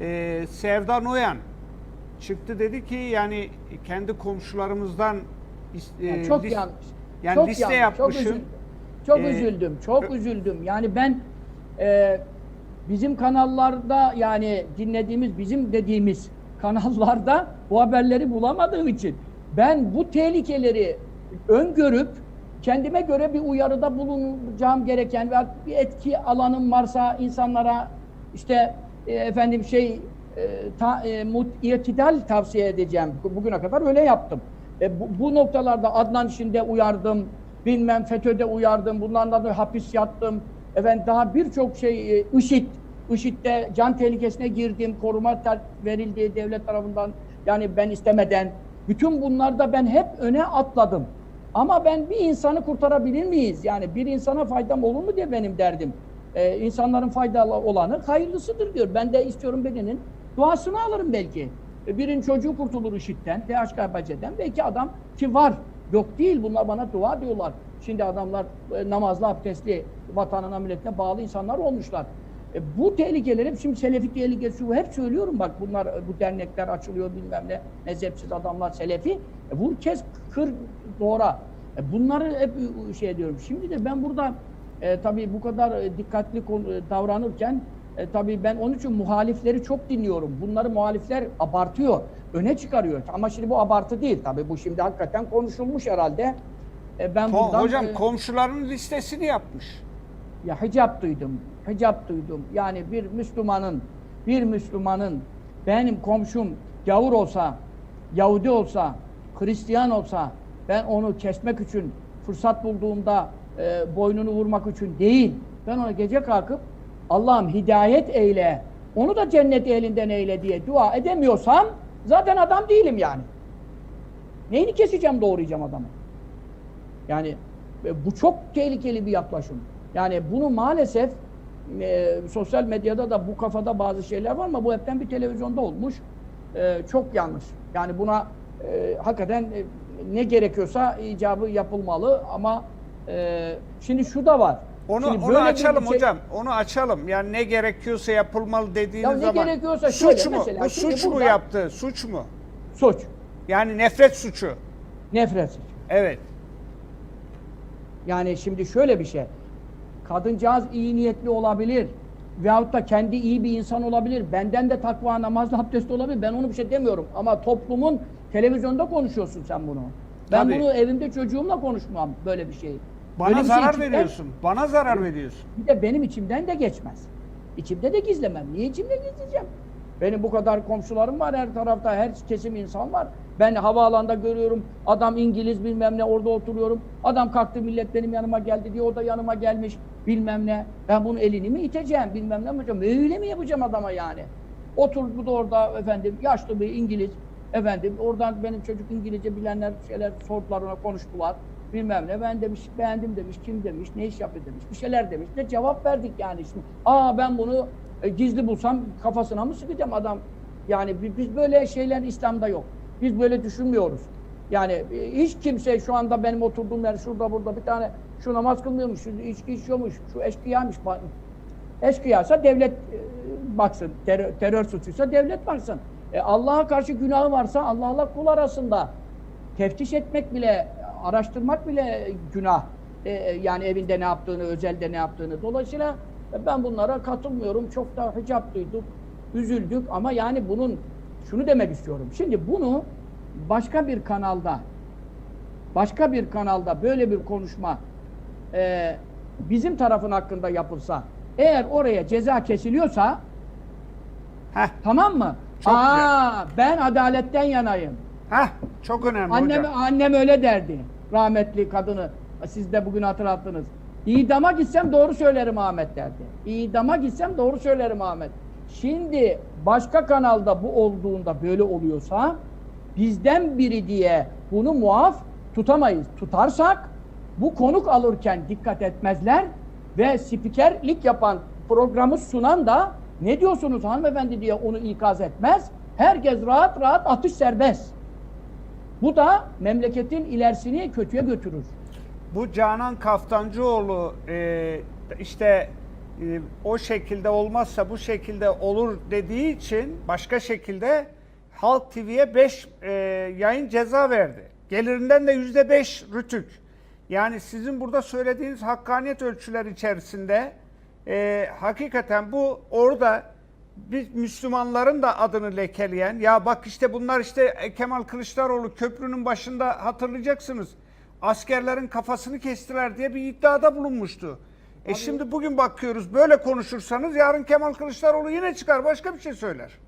e, Sevda Noyan çıktı dedi ki yani kendi komşularımızdan e, çok lis- yanlış. Yani çok liste yanlış, Çok yapmışım. üzüldüm. Çok Ee, üzüldüm. Çok üzüldüm. Yani ben e, bizim kanallarda yani dinlediğimiz bizim dediğimiz kanallarda bu haberleri bulamadığım için ben bu tehlikeleri öngörüp kendime göre bir uyarıda bulunacağım gereken ve bir etki alanım varsa insanlara işte e, efendim şey e, ta, e, mut, itidal tavsiye edeceğim. Bu- Bugüne kadar öyle yaptım. E, bu, bu noktalarda Adnan işinde uyardım, bilmem FETÖ'de uyardım, bunlardan da hapis yattım. Efendim daha birçok şey, e, IŞİD, IŞİD'de can tehlikesine girdim, koruma verildi devlet tarafından. Yani ben istemeden. Bütün bunlarda ben hep öne atladım. Ama ben bir insanı kurtarabilir miyiz? Yani bir insana faydam olur mu diye benim derdim. Ee, insanların faydalı olanı hayırlısıdır diyor. Ben de istiyorum birinin duasını alırım belki. E, Birinin çocuğu kurtulur IŞİD'den, DHKPC'den. Belki adam ki var. Yok değil bunlar bana dua diyorlar. Şimdi adamlar e, namazlı, abdestli, vatanına, milletine bağlı insanlar olmuşlar. E, bu tehlikeleri şimdi Selefi tehlikesi hep söylüyorum bak bunlar e, bu dernekler açılıyor bilmem ne mezhepsiz adamlar Selefi. E, vur kes kır doğra. E, bunları hep e, şey diyorum. Şimdi de ben burada e, tabii bu kadar e, dikkatli e, davranırken e, tabii ben onun için muhalifleri çok dinliyorum. Bunları muhalifler abartıyor, öne çıkarıyor. Ama şimdi bu abartı değil tabii. Bu şimdi hakikaten konuşulmuş herhalde. E, ben Ko- buradan hocam e, komşuların listesini yapmış. ya hicap duydum, hicap duydum. Yani bir Müslümanın, bir Müslümanın benim komşum gavur olsa, Yahudi olsa, Hristiyan olsa ben onu kesmek için fırsat bulduğumda e, boynunu vurmak için değil. Ben ona gece kalkıp Allah'ım hidayet eyle, onu da cennet elinden eyle diye dua edemiyorsam zaten adam değilim yani. Neyini keseceğim doğrayacağım adamı? Yani e, bu çok tehlikeli bir yaklaşım. Yani bunu maalesef e, sosyal medyada da bu kafada bazı şeyler var ama bu hepten bir televizyonda olmuş. E, çok yanlış. Yani buna e, hakikaten e, ne gerekiyorsa icabı yapılmalı ama e, şimdi şu da var. Onu Şimdi onu açalım şey- hocam. Onu açalım. Yani ne gerekiyorsa yapılmalı dediğiniz Ya ne zaman gerekiyorsa suç şöyle mu? mesela, Bu suç mu burada- yaptı? Suç mu? Suç, Yani nefret suçu. nefret suçu. Evet. Yani şimdi şöyle bir şey. Kadıncağız iyi niyetli olabilir. Veyahut da kendi iyi bir insan olabilir. Benden de takva, namazlı, abdestli olabilir. Ben onu bir şey demiyorum. Ama toplumun televizyonda konuşuyorsun sen bunu. Ben Tabii. bunu evimde çocuğumla konuşmam böyle bir şey. Bana Böyle bir şey zarar içimden- veriyorsun. Bana zarar veriyorsun. Bir de benim içimden de geçmez. İçimde de gizlemem. Niye içimde gizleyeceğim? Benim bu kadar komşularım var her tarafta, her kesim insan var. Ben havaalanında görüyorum, adam İngiliz bilmem ne orada oturuyorum. Adam kalktı millet benim yanıma geldi diye o da yanıma gelmiş bilmem ne. Ben bunun elini mi iteceğim bilmem ne mi yapacağım. Öyle mi yapacağım adama yani? Otur bu da orada efendim yaşlı bir İngiliz. Efendim oradan benim çocuk İngilizce bilenler şeyler sordular ona konuştular. Bilmem ne ben demiş beğendim demiş kim demiş ne iş yapıyor demiş bir şeyler demiş ne cevap verdik yani şimdi. Aa ben bunu e, gizli bulsam kafasına mı sıkacağım adam? Yani bi- biz böyle şeyler İslam'da yok. Biz böyle düşünmüyoruz. Yani e, hiç kimse şu anda benim oturduğum yer şurada burada bir tane şu namaz kılmıyormuş, şu içki içiyormuş, şu eşkıyaymış. Ba- Eşkıyaysa devlet e, baksın, terör, terör suçuysa devlet baksın. E, Allah'a karşı günahı varsa Allah'la kul arasında teftiş etmek bile, araştırmak bile günah. E, e, yani evinde ne yaptığını, özelde ne yaptığını. Dolayısıyla ben bunlara katılmıyorum. Çok da hicap duyduk, üzüldük ama yani bunun şunu demek istiyorum. Şimdi bunu başka bir kanalda başka bir kanalda böyle bir konuşma e, bizim tarafın hakkında yapılsa eğer oraya ceza kesiliyorsa Heh, tamam mı? Çok Aa, ben adaletten yanayım. Heh. Çok önemli Annem, hocam. annem öyle derdi. Rahmetli kadını. Siz de bugün hatırlattınız. İdama gitsem doğru söylerim Ahmet derdi. İdama gitsem doğru söylerim Ahmet. Şimdi başka kanalda bu olduğunda böyle oluyorsa bizden biri diye bunu muaf tutamayız. Tutarsak bu konuk alırken dikkat etmezler ve spikerlik yapan programı sunan da ne diyorsunuz hanımefendi diye onu ikaz etmez. Herkes rahat rahat atış serbest. Bu da memleketin ilerisini kötüye götürür. Bu Canan Kaftancıoğlu e, işte e, o şekilde olmazsa bu şekilde olur dediği için başka şekilde Halk TV'ye 5 yayın ceza verdi. Gelirinden de %5 rütük. Yani sizin burada söylediğiniz hakkaniyet ölçüleri içerisinde e, hakikaten bu orada biz Müslümanların da adını lekeleyen ya bak işte bunlar işte Kemal Kılıçdaroğlu köprünün başında hatırlayacaksınız. Askerlerin kafasını kestiler diye bir iddiada bulunmuştu. E şimdi bugün bakıyoruz böyle konuşursanız yarın Kemal Kılıçdaroğlu yine çıkar başka bir şey söyler.